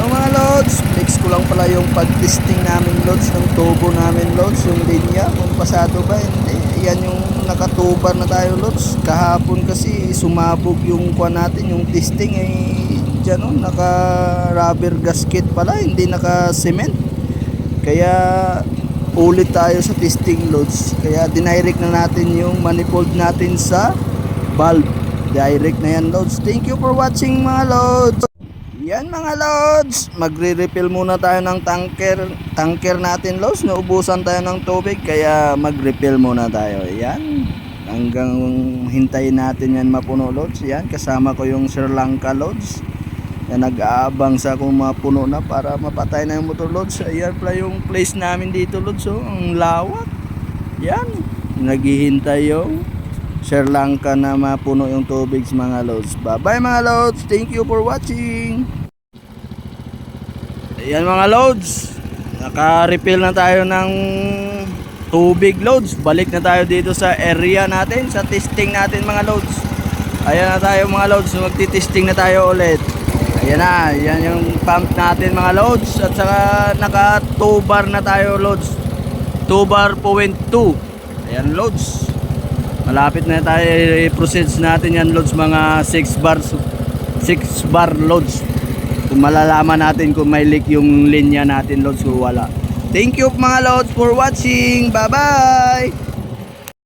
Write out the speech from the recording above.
So mga loads, flex ko lang pala yung pag-testing namin loads ng turbo namin loads, yung linya, kung pasado ba, hindi. Yan yung nakatubar na tayo loads. Kahapon kasi sumabog yung kuha natin, yung testing ay dyan oh, naka rubber gasket pala, hindi naka cement. Kaya ulit tayo sa testing loads. Kaya dinirect na natin yung manifold natin sa valve. Direct na yan loads. Thank you for watching mga loads. Yan mga loads, magre-refill muna tayo ng tanker, tanker natin loads, naubusan tayo ng tubig kaya mag-refill muna tayo. Yan, hanggang hintayin natin yan mapuno loads. Yan, kasama ko yung Sri Lanka loads. Yan, nag-aabang sa kung mapuno na para mapatay na yung motor loads. Ayan pala yung place namin dito loads, oh, ang lawak. Yan, naghihintay yung Sri Lanka na mapuno yung tubig mga loads. Bye-bye mga loads. Thank you for watching. Ayan mga loads. Naka-refill na tayo ng tubig loads. Balik na tayo dito sa area natin, sa testing natin mga loads. Ayan na tayo mga loads. Magti-testing na tayo ulit. Ayan na, yan yung pump natin mga loads. At saka naka 2 bar na tayo loads. 2 bar point 2. Ayan loads. Malapit na tayo i-proceed natin yan loads mga 6 bars 6 bar loads. Kung malalaman natin kung may leak yung linya natin loads kung wala. Thank you mga loads for watching. Bye bye.